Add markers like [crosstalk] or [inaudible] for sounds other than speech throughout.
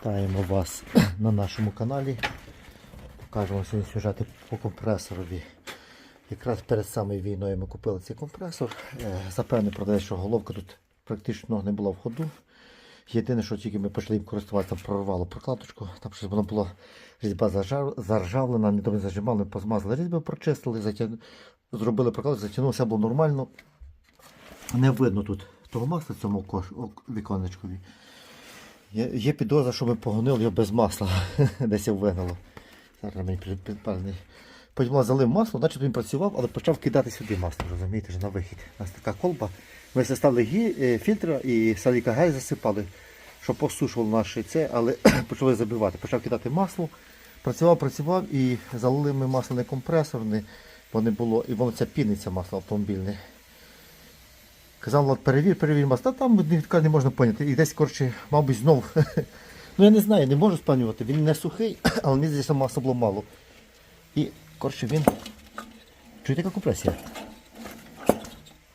Вітаємо вас на нашому каналі. Покажемо сьогодні сюжети по компресорові. Якраз перед самою війною ми купили цей компресор. Е, Запевне продає, що головка тут практично не була в ходу. Єдине, що тільки ми почали їм користуватися, прорвало прокладочку. Там щось воно було різьба заржавлена, не зажимали, позмазали різьби, прочистили, затя... зробили прокладку, затягнулося, було нормально. Не видно тут того масла цьому кош... віконечкові. Є, підозра, що ми погонили його без масла. [laughs] Десь його вигнало. Зараз мені підпалений. Потім залив масло, значить він працював, але почав кидати сюди масло, розумієте, на вихід. У нас така колба. Ми гі, е, фільтра і саліка гель засипали, щоб посушувало наше це, але [clears throat] почали забивати. Почав кидати масло. Працював, працював і залили ми масло не компресорне, бо не було, і воно це піниться масло автомобільне. Казав, Влад, перевір, перевір масло. Та там не можна поняти. І десь, коротше, мабуть, знов. [laughs] ну я не знаю, не можу спалювати. Він не сухий, [clears throat] але мені масла було мало. І, коротше, він. Чуєте, яка компресія?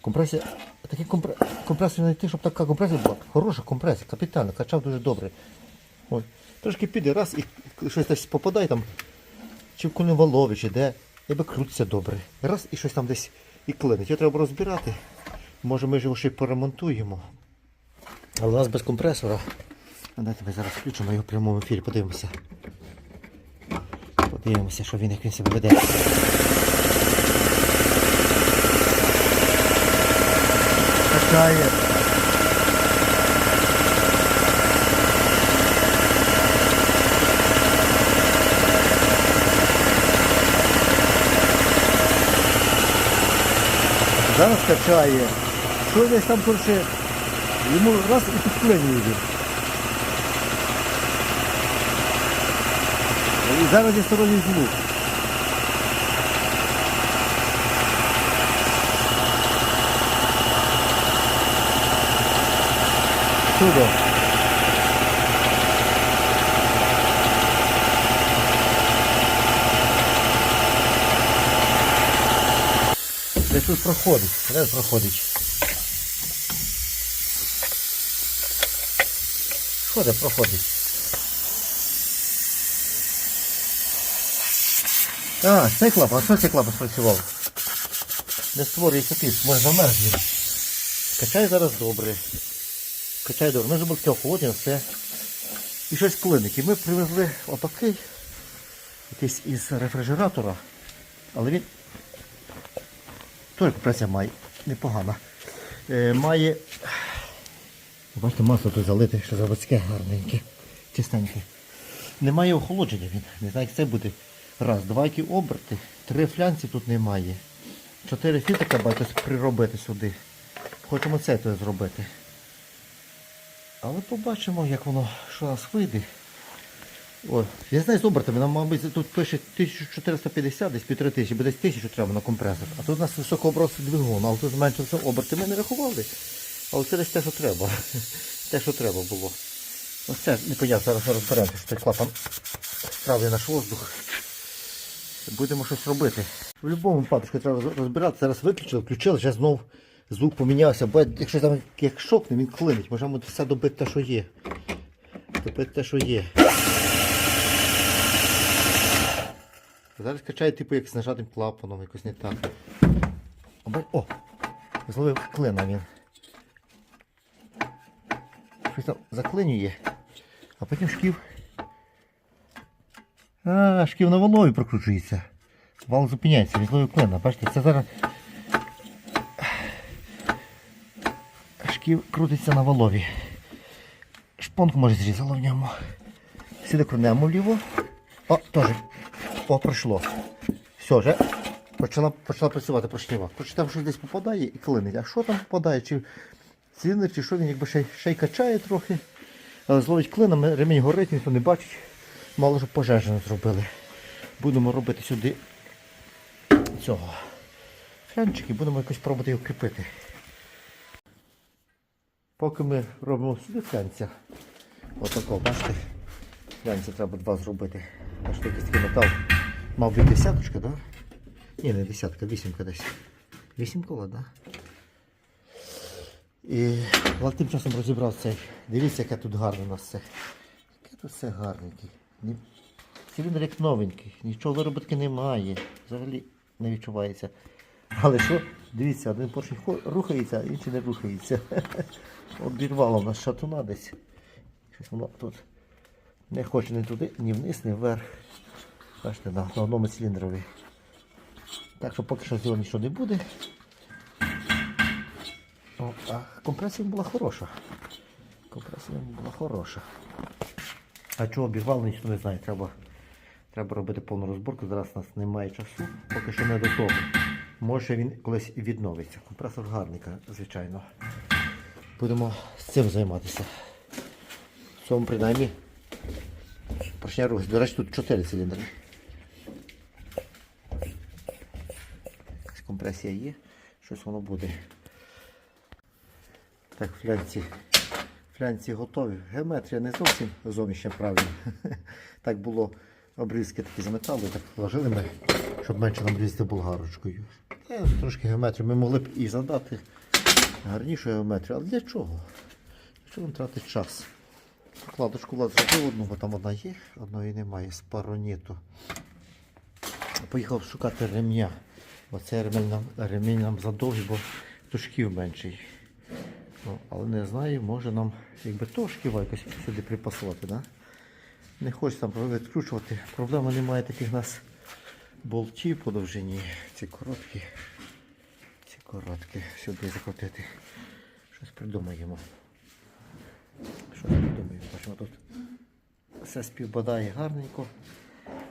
Компресія. Такий компре... компресор знайти, щоб така компресія була. Хороша компресія, капітально, качав дуже добре. Ой. Трошки піде раз і щось десь попадає там, чи в Коновалові, чи де, ніби крутиться добре. Раз і щось там десь і клинить. Його треба розбирати. Може ми ж його ще й поремонтуємо. Але у нас без компресора. А Давайте ми зараз включимо його в прямому ефірі, подивимося. Подивимося, що він як він себе веде. Качає. Зараз качає. Що десь там коротше, йому раз і підклинює він. І зараз є сторонній звук. Чудо. Десь тут проходить, десь проходить. Що де проходить? А, цей клапан, а що цей клапан спрацював? Не створюється тиск, може замерз він. Качай зараз добре. Качай добре. Ми зробили таке охолодження, все. І щось клинить. І ми привезли отакий, якийсь із рефрижератора, але він теж компресія має непогана. Е, має. Бачите, масло тут залите, що заводське гарненьке, чистеньке. Немає охолодження він. Не знаю, як це буде. Раз, два які оберти, три флянці тут немає. Чотири фітика бачите, приробити сюди. Хочемо це то зробити. Але побачимо, як воно що нас вийде. О, я знаю з обертами, нам, мабуть, тут пише 1450, десь півтори тисячі, бо десь тисячу треба на компресор. А тут у нас високооборотний двигун, але тут зменшився оберти. Ми не рахували. Але це десь те, що треба. [laughs] Те, що треба було. Ось це непонятно, зараз розберемося, що цей клапан справді наш воздух. Будемо щось робити. В будь-якому випадку треба розбирати. Зараз виключили, включили, зараз знов звук помінявся. Бо якщо там як шокне, він клинить. Можемо все добити те, що є. Добити те, що є. Зараз качає, типу, як з нажатим клапаном, якось не так. О, бач- О! Зловив клина він. Щось заклинює. А потім шків. А, шків на волові прокручується. Вал зупиняється, він зловив клина. Бачите, це зараз. Шків крутиться на валові. Шпонку може зрізало в ньому. Сюди крунемо вліво. О, теж. О, пройшло. Все, вже почала, почала працювати. Коротше, там щось десь попадає і клинить. А що там попадає? Чи чи що він якби ще, ще й качає трохи. Але зловить клином, ремінь горить, ніхто не бачить. Мало що пожежу не зробили. Будемо робити сюди цього. Флянчик і будемо якось пробувати його кріпити. Поки ми робимо сюди флянця. Отако, бачите? Флянця треба два зробити. Бачите, якийсь такий метал. Мав би десяточка, так? Да? Ні, не десятка, вісімка десь. Вісім кола, так? Да? І тим часом розібрав цей. Дивіться, яке тут гарне у нас це. Яке Тут все гарненький. Ні- Циліндр новенький, нічого виробітки немає. Взагалі не відчувається. Але що, дивіться, один поршень рухається, інший не рухається. [laughs] Обірвало в нас шатуна десь. Щось воно тут не хоче ні туди, ні вниз, ні вверх. Бачите, на, одному циліндрові. Так що поки що з нічого не буде. О, а компресія була хороша. Компресія була хороша. А чого обірвало, ніхто не знає. Треба, треба робити повну розборку. Зараз у нас немає часу, поки що не до того. Може він колись відновиться. Компресор гарний, звичайно. Будемо з цим займатися. В цьому принаймні. Поршня рух. До речі, тут 4 циліндри. Компресія є, щось воно буде. Так, флянці. Флянці готові. Геометрія не зовсім зовнішня правильна. [laughs] Так було обрізки такі з металу, так положили ми, щоб менше нам різати болгарочкою. Трошки геометрію ми могли б і задати гарнішу геометрію, але для чого? Для чого нам тратити час? Кладочку влад зробив одну, бо там одна є, одної немає з пароніту. Поїхав шукати ремня. Оцей ремінь нам, ремінь нам задовгий, бо тушків менший. Ну, але не знаю, може нам якби то якось сюди припасувати, да? Не хочу там відкручувати. Проблеми немає таких у нас болтів по довжині. Ці короткі. Ці короткі. Сюди закрутити. Щось придумаємо. Щось придумаємо. Бачимо тут. Все співпадає гарненько.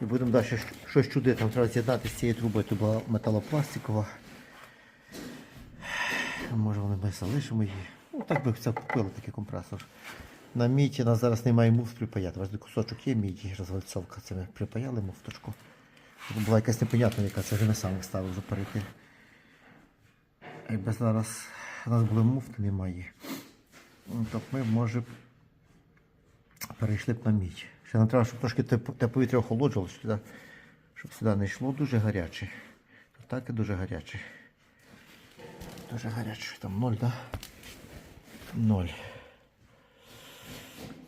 І будемо далі щось чудити. Там треба з'єднати з цією трубою. Тут була металопластикова. Може вони ми залишимо її. Ну так би все купили такий компресор. На міті нас зараз немає муфт припаяти. Бачите, кусочок є міді, розвальцовка. Це ми припаяли муфточку. Була якась непонятна, яка це вже ми самі ставили запарити. Якби зараз у нас були муфти, немає. Ну, То ми, може, перейшли б на мідь. Ще нам треба, щоб трошки те повітря охолоджувалося, сюди, щоб сюди не йшло дуже гаряче. Так і дуже гаряче. Дуже гаряче. Там ноль, так? Да? Ноль.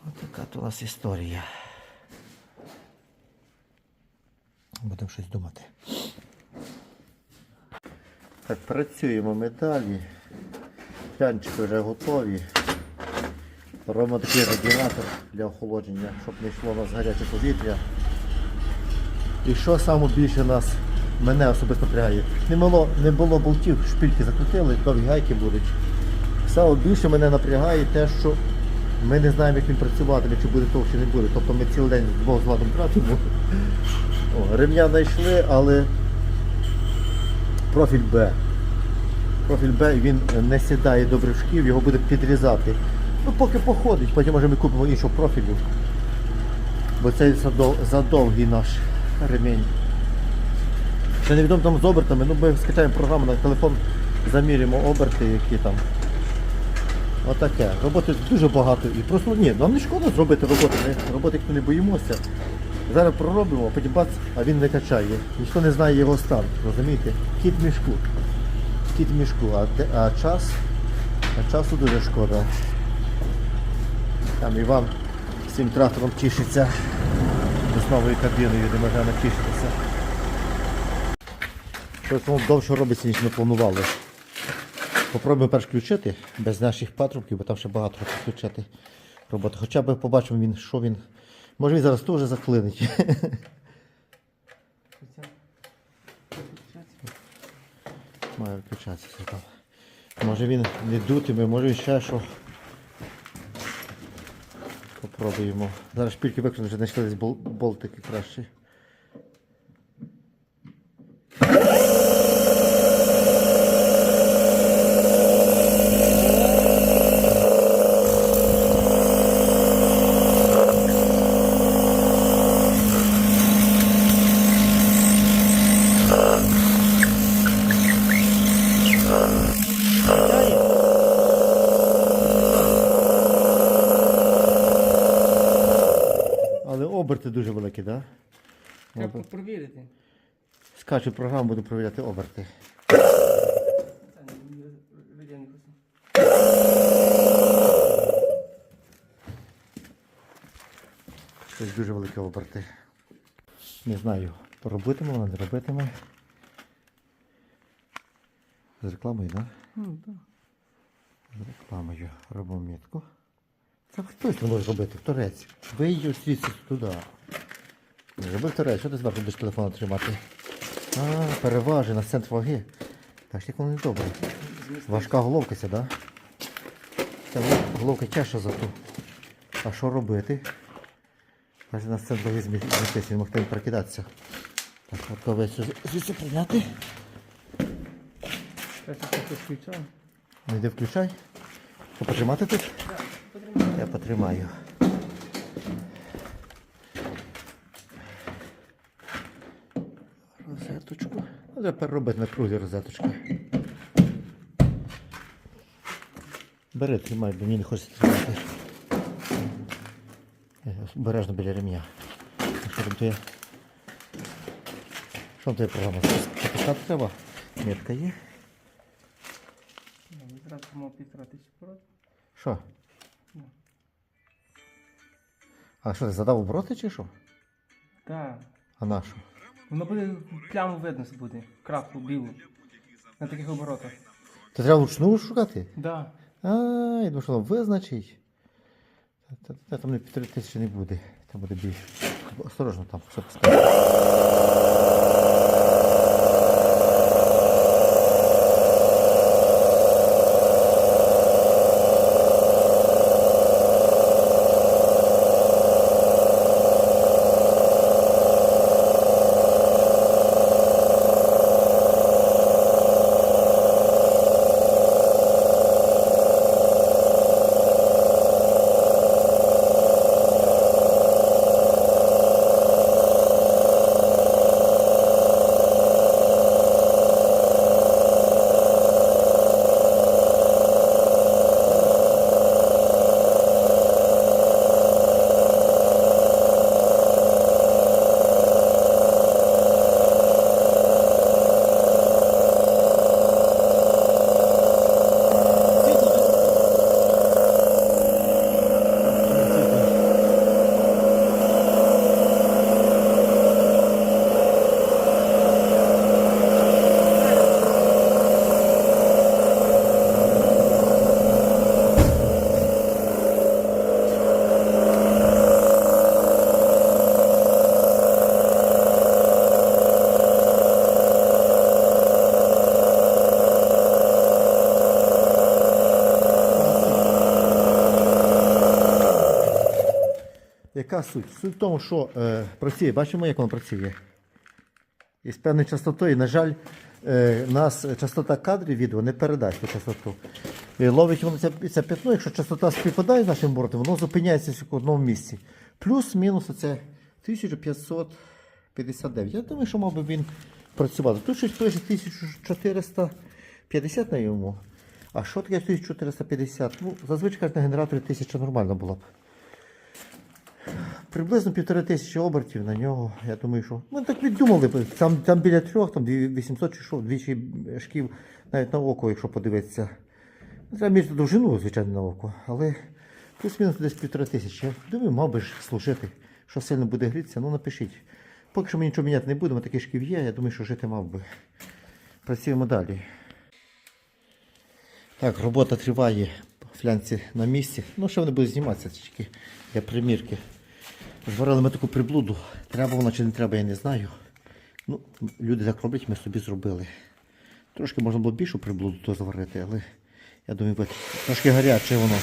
Ось така у нас історія. Будемо щось думати. Так, працюємо ми далі. Флянчики вже готові. Робимо такий радіатор для охолодження, щоб не йшло у нас гаряче повітря. І що саме більше нас мене особисто напрягає? Не було, не було болтів, шпильки закрутили, довгі гайки будуть. Саме більше мене напрягає те, що ми не знаємо, як він працюватиме, чи буде того, чи не буде. Тобто ми цілий день з двох зладом тратимо. О, ремня знайшли, але профіль Б. Профіль Б він не сідає до брюшків, його буде підрізати. Ну поки походить, потім може ми купимо іншого профілю. Бо задов- задовгий наш ремінь. Ще невідомо там з обертами, ну ми скачаємо програму на телефон, замірюємо оберти, які там. Отаке. Роботи дуже багато. І просто ні, нам не шкода зробити роботи. Ми роботи не боїмося. Зараз проробимо, а потім бац, а він не качає. Ніхто не знає його стан, розумієте? Кіт мішку. Кіт мішку, а, а час, а часу дуже шкода. Там Іван з цим трактором тішиться. З новою кабіною, де можна натішитися. Щось воно довше робиться, ніж ми планували. Попробуємо перш включити без наших патрубків, бо там ще багато треба включати роботи. Хоча б побачимо він, що він. Може він зараз теж заклинить. [laughs] Має включатися там. Може він не дутиме, може він ще що. Попробуємо. Зараз шпильки викрути, вже знайшли десь болтики кращі. Але оберти дуже великі, так? Да? Треба провірити. Скачу програму, буду перевіряти оберти. Просто. дуже великі оберти. Не знаю, робитиме вона, не робитиме. З рекламою, так? Да? Ну, так. З рекламою робимо мітку. Це хтось не може робити, торець. Виїдь звідси туди. Робив торець, що ти зверху будеш телефон тримати? А, переважена з центр ваги. Так як воно не добре. Важка головка ця, да? Ця головка тяжча за ту. А що робити? Каже, на центр ваги змістився, він мог там прокидатися. Так, готовий звідси прийняти. Не йди включай. Що, потримати тут? Я потримаю. Розеточку. Ну, тепер робити на крузі розеточку. Бери, тримай, бо мені не хочеться тримати. Обережно біля ремня. Що там твоє? Що там твоя програма? Записати треба? Метка є. Ну, Відразу мав півтора тисячі пород. Що? Ну. А що, ти задав обороти чи що? Так. А на що? Воно буде прямо видно буде. Крапку білу. На таких оборотах. То треба вручну шукати? Да. А, я думаю, що воно визначить. Та, та, та, там не півтори тисячі не буде. Там буде більше. Осторожно там, все пускай. Яка суть? Суть в тому, що е, працює, бачимо, як воно працює. І з певною частотою, на жаль, е, нас частота кадрів відео не передасть ту частоту. І ловить воно це, це п'ятно, якщо частота співпадає з нашим бортом, воно зупиняється в одному місці. Плюс-мінус оце 1559. Я думаю, що мав би він працювати. Тут щось пише 1450 на йому. А що таке 1450? Ну, зазвичай на генераторі 1000 нормально було б. Приблизно півтори тисячі обертів на нього. Я думаю, що. Ми так віддумали. Там, там біля трьох, там 800 чи що, двічі шків навіть на око, якщо подивитися. Треба мірити довжину, звичайно, на око, але плюс-мінус десь півтори тисячі. Я думаю, мав би ж служити. Що сильно буде грітися, ну напишіть. Поки що ми нічого міняти не будемо, такий шків є, я думаю, що жити мав би. Працюємо далі. Так, робота триває. Флянці на місці. Ну, що вони будуть зніматися тільки для примірки. Зварили ми таку приблуду. Треба вона чи не треба, я не знаю. Ну, люди так роблять, ми собі зробили. Трошки можна було більшу приблуду то зварити, але я думаю, трошки гаряче воно.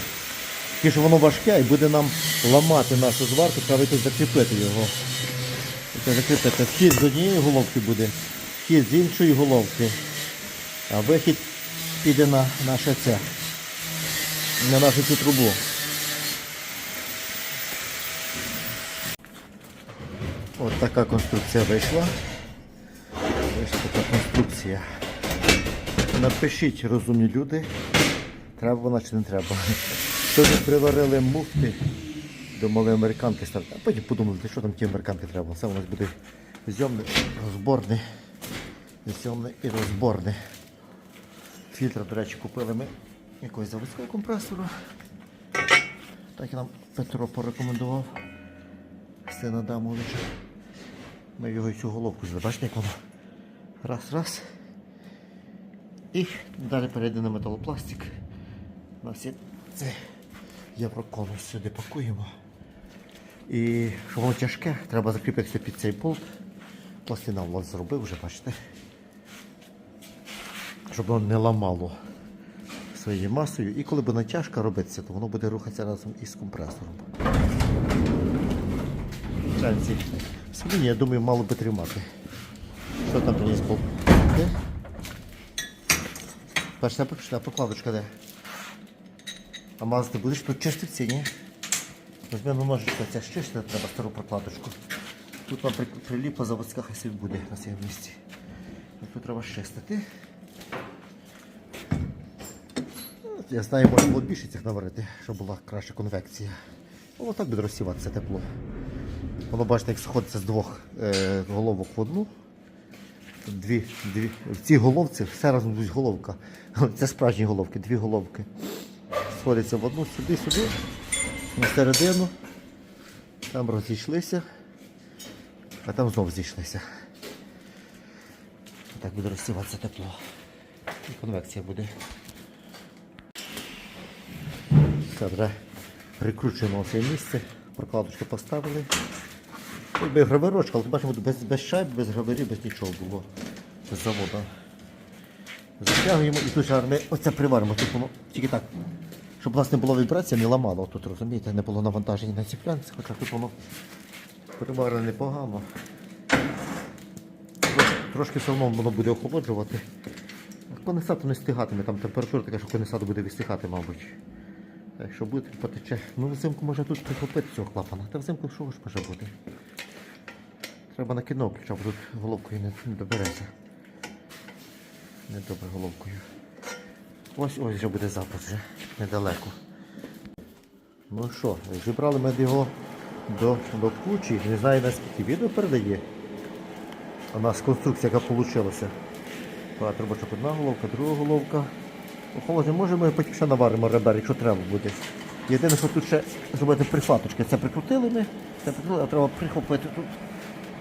Тільки що воно важке і буде нам ламати нашу зварку, треба якось закріпити його. Закріпити. Вхід з однієї головки буде, вхід з іншої головки, а вихід піде на наше це, на нашу цю трубу. От така конструкція вийшла. Вийшла така конструкція. Напишіть, розумні люди, треба вона чи не треба. Сьогодні приварили муфти, думали американки ставити, а потім подумали, що там ті американки треба. Це у нас буде зйомне, розборне, зйомне і розборне. Фільтр, до речі, купили ми якогось заводського компресора. Так і нам Петро порекомендував. Василина Адамовича. Ми його цю головку. Бачите, як воно? Раз, раз. І далі перейде на металопластик. У нас є це євроконус сюди пакуємо. І щоб воно тяжке, треба закріпитися під цей болт. Пластина влад зробив вже, бачите. Щоб воно не ламало своєю масою. І коли буде тяжко робитися, то воно буде рухатися разом із компресором. Шанці. Сьогодні, я думаю, мало би тримати. Що там приніс? Де? Перша прокладочка де? А мазати будеш тут почистити, ні? Візьмемо ножичка, це ж чистити треба стару прокладочку. Тут вам при- приліпла заводська хай буде на цьому місці. Тут треба чистити. Ну, Я знаю, можна було більше цих наварити, щоб була краща конвекція. Воно так буде розсіватися тепло. Воно бачите, як сходиться з двох е, головок в одну. Дві, дві. В цій головці все разом будуть головка. [laughs] Це справжні головки, дві головки. Сходяться в одну, сюди, сюди, на середину. Там розійшлися, а там знову зійшлися. Так буде розсіватися тепло. І конвекція буде. Все, вже прикручуємо це місце, прокладочку поставили. Якби гравирочка, але бачимо, без, без шайб, без гравирів, без нічого було. Без заводу. Затягуємо і тут ми оце приваримо, тут воно тільки так. Щоб у нас не було вібрації, не ламало тут, розумієте, не було навантаження на ці флянці, хоча тут воно приварене непогано. Трошки, все одно воно буде охолоджувати. Конденсатор не стигатиме, там температура така, що конденсатор буде відстигати, мабуть. Так що буде потече. Ну взимку може тут прихопити цього клапана. Та взимку що ж може бути? Треба на кіно включати, бо тут головкою не, добереться. Не добре головкою. Ось ось вже буде запуск вже недалеко. Ну що, зібрали ми його до, до кучі. Не знаю наскільки відео передає. У нас конструкція, яка вийшла. Багато робочок одна головка, друга головка. Охолодження може ми потім ще наваримо ребер, якщо треба буде. Єдине, що тут ще зробити прихваточки. Це прикрутили ми, це прикрутили, а треба прихопити тут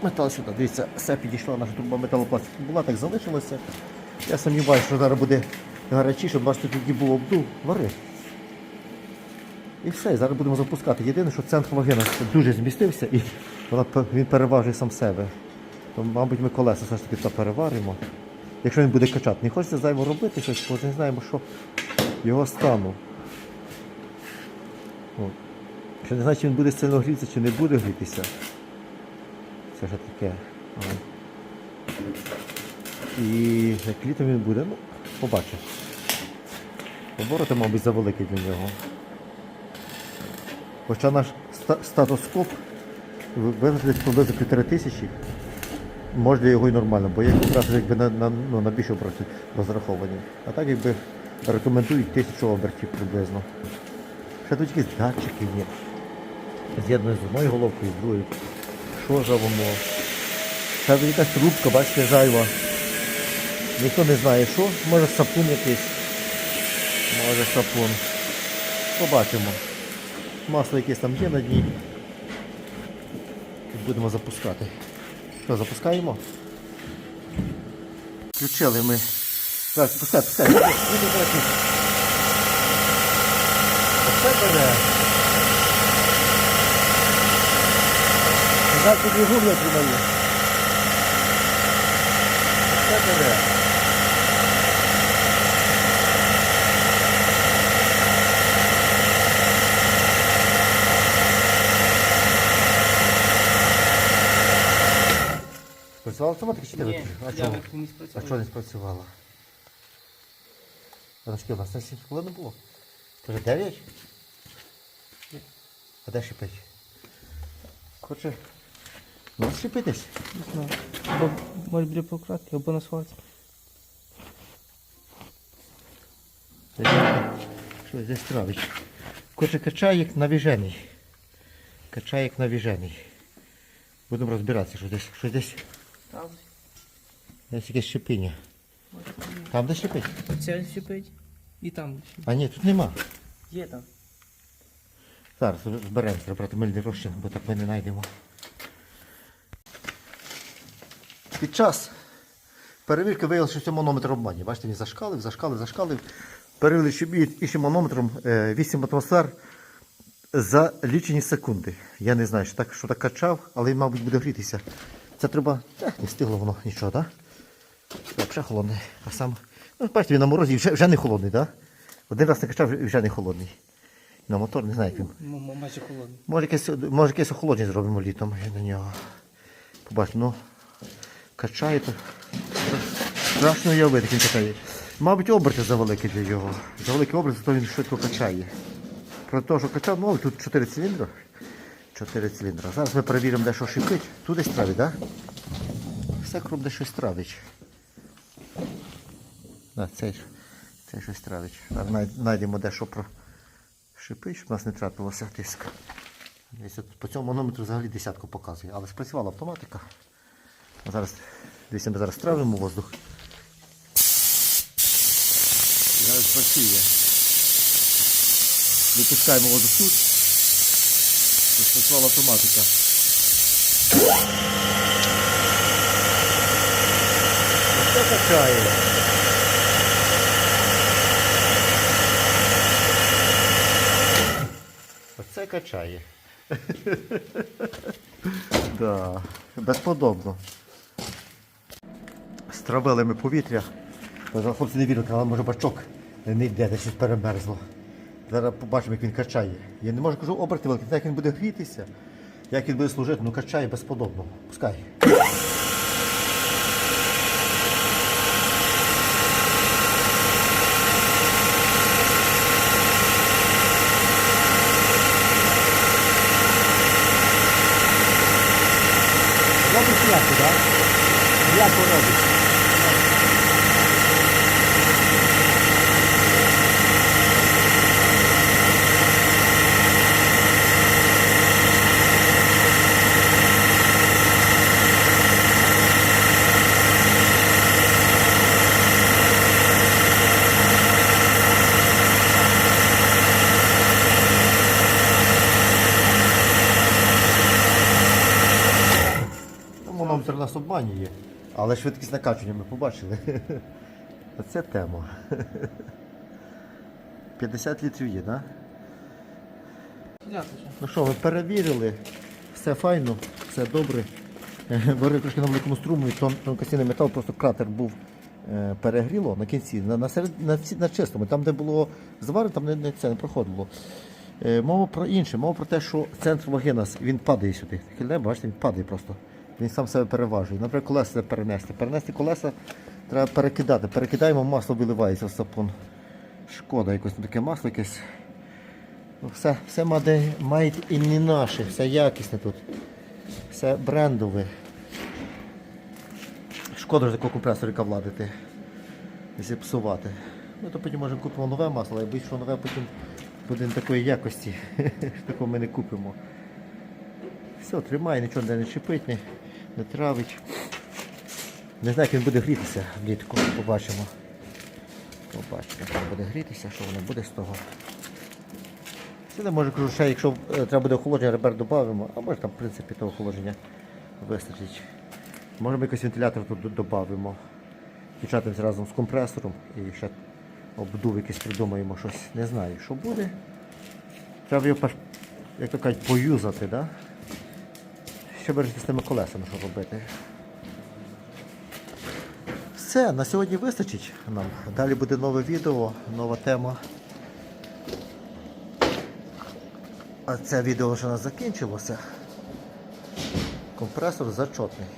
метал сюди. Дивіться, все підійшла наша труба металопластик. Була, так залишилося. Я сумніваюся, що зараз буде гарячіше, бачите, тоді було обдув, вари. І все, зараз будемо запускати. Єдине, що центр ваги нас дуже змістився і вона, він переважує сам себе. То, мабуть, ми колеса все ж таки переваримо. Якщо він буде качати, не хочеться зайво робити щось, бо не знаємо, що його стану. Ще не знаю, чи він буде сильно грітися, чи не буде грітися. Це вже таке. І як літом він буде, ну, побачимо. Обороти, мабуть, завеликий для нього. Хоча наш статоскоп виглядає приблизно півтори тисячі. Можна його і нормально, бо якраз якби на, на, ну, на більше обертів розраховані. А так якби рекомендують тисячу обертів приблизно. Ще тут якісь датчики є. З одною головкою, з другою. За воно? Тут якась трубка, бачите, зайва. Ніхто не знає що. Може сапун якийсь. Може сапун. Побачимо. Масло якесь там є на дні. І будемо запускати. Що, запускаємо? Включили ми. Так, пускай, пускай. Іди, іди, іди. Оце бере. Назад під двигун я тримаю. Оце бере. Спрацювала автоматика чи ти Ні? А я виключив, не А чого не спрацювала? А у нас на 7 хвилин було? Вже 9? А де шипить? Хоче. Ну, шипитись. Не знаю. Або може біля прокладки, або на сварці. Що здесь травить? Хоче качає як навіжений. Качає як навіжений. Будемо розбиратися, що десь, що десь, Там. десь якесь шипіння. Там де шипить? Оце щепить. І там щепить. А ні, тут нема. Є там. Зараз зберемося, брати мильний розчин, бо так ми не знайдемо. Під час перевірки виявилося, що це манометр обманює. Бачите, він зашкалив, зашкалив, зашкалив. Перевели ще бій іншим манометром е, 8 атмосфер за лічені секунди. Я не знаю, що так, що так качав, але він, мабуть, буде грітися. Це треба. Ех, не встигло воно нічого, так? Да? Взагалі холодний. А сам. Ну, бачите, він на морозі вже, вже не холодний, так? Да? Один раз не качав, і вже не холодний. На мотор не знаю, як він. Майже холодний. Може якесь, може якесь охолодження зробимо літом на нього. Побачимо, ну качає. Страшно уявити, як він. Мабуть, оберти завеликі для його. Завеликі оберти, то він швидко качає. Про те, що качав, ну тут 4 циліндри. 4 циліндри. Зараз ми перевіримо, де що шипить. Тут десь травить, так? Да? Все кром де щось травить. Да, цей, цей щось травить. Знайдемо де що про шипить, щоб нас не трапилося тиск. По цьому манометру взагалі десятку показує, але спрацювала автоматика. А зараз, дивіться, ми зараз травимо воздух. І Зараз працює. Випускаємо воздух тут. Спрацювала автоматика. Оце качає. Оце качає. да, безподобно. Стравили ми повітря. Зараз хлопці не вірять, але може бачок не йде, десь щось перемерзло. Зараз побачимо, як він качає. Я не можу кажу оберти великі, як він буде грітися, як він буде служити, ну качає безподобно. Пускай. Тому нам нас обманює. Але швидкість накачування ми побачили. [laughs] Оце тема. [laughs] 50 літрів є, так? Да? Ну що, ми перевірили, все файно, все добре. [laughs] Варив трошки на великому струму, і тон, тонкостійний метал, просто кратер був е, перегріло на кінці, на, на, серед, на, на чистому, там, де було звари, там не, не, це не проходило. Е, мова про інше, мова про те, що центр ваги нас, він падає сюди. Хильне, бачите, він падає просто. Він сам себе переважує. Наприклад, колеса перенести. Перенести колеса треба перекидати. Перекидаємо, масло виливається в сапун. Шкода, якось таке масло якесь. Ну, Все, все made in не наше, все якісне тут. Все брендове. Шкода ж такого компресорика владити. І зіпсувати. Ну то потім може купимо нове масло, але більше нове потім буде не такої якості. [laughs] Такого ми не купимо. Все, тримає, нічого не чіпить, не, травить. Не знаю, як він буде грітися влітку, побачимо. Побачимо, як він буде грітися, що воно буде з того. Сюди може кажу, ще якщо е, треба буде охолодження, ребер додамо, а може там в принципі того охолодження вистачить. Можемо якийсь вентилятор тут додамо. Включатимось разом з компресором і ще обдув якийсь придумаємо щось. Не знаю, що буде. Треба його, як то кажуть, поюзати, да? Що вирішити з тими колесами, що робити. Все, на сьогодні вистачить нам. Далі буде нове відео, нова тема. А це відео вже у нас закінчилося. Компресор зачотний.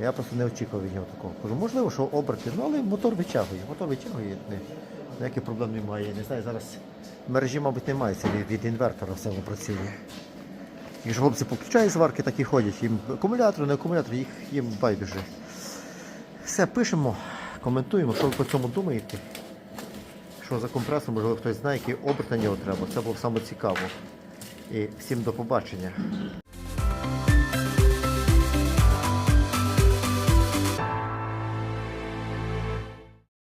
Я просто не очікував від нього такого. Кажу, можливо, що оберти, ну але мотор витягує. Мотор витягує, ніяких проблем немає. Не знаю, зараз мережі, мабуть, немає від інвертора все працює. Якщо хлопці поключають зварки, так і ходять. Їм акумулятор, не акумулятор, їх їм байдуже. Все, пишемо, коментуємо, що ви по цьому думаєте. Що за компресор, можливо, хтось знає, який оберт на нього треба. Це було саме цікаво. І всім до побачення.